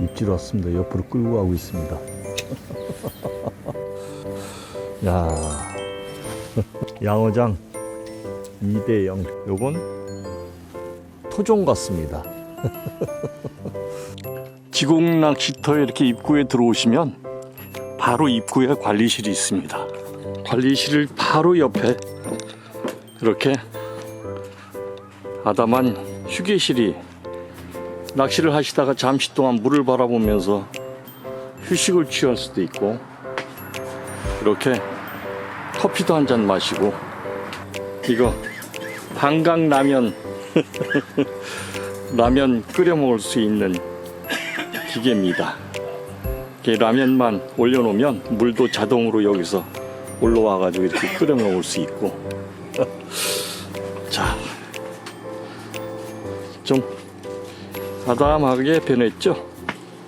입질 왔습니다. 옆으로 끌고 가고 있습니다. 야 양어장 2대 0. 요건 토종 같습니다. 지공 낚시터에 이렇게 입구에 들어오시면 바로 입구에 관리실이 있습니다. 관리실 바로 옆에 이렇게 아담한 휴게실이 낚시를 하시다가 잠시 동안 물을 바라보면서 휴식을 취할 수도 있고 이렇게 커피도 한 잔 마시고 이거 한강 라면 라면 끓여 먹을 수 있는 기계입니다. 라면만 올려놓으면 물도 자동으로 여기서 올라와가지고 이렇게 끓여 먹을 수 있고 자, 좀 아담하게 변했죠?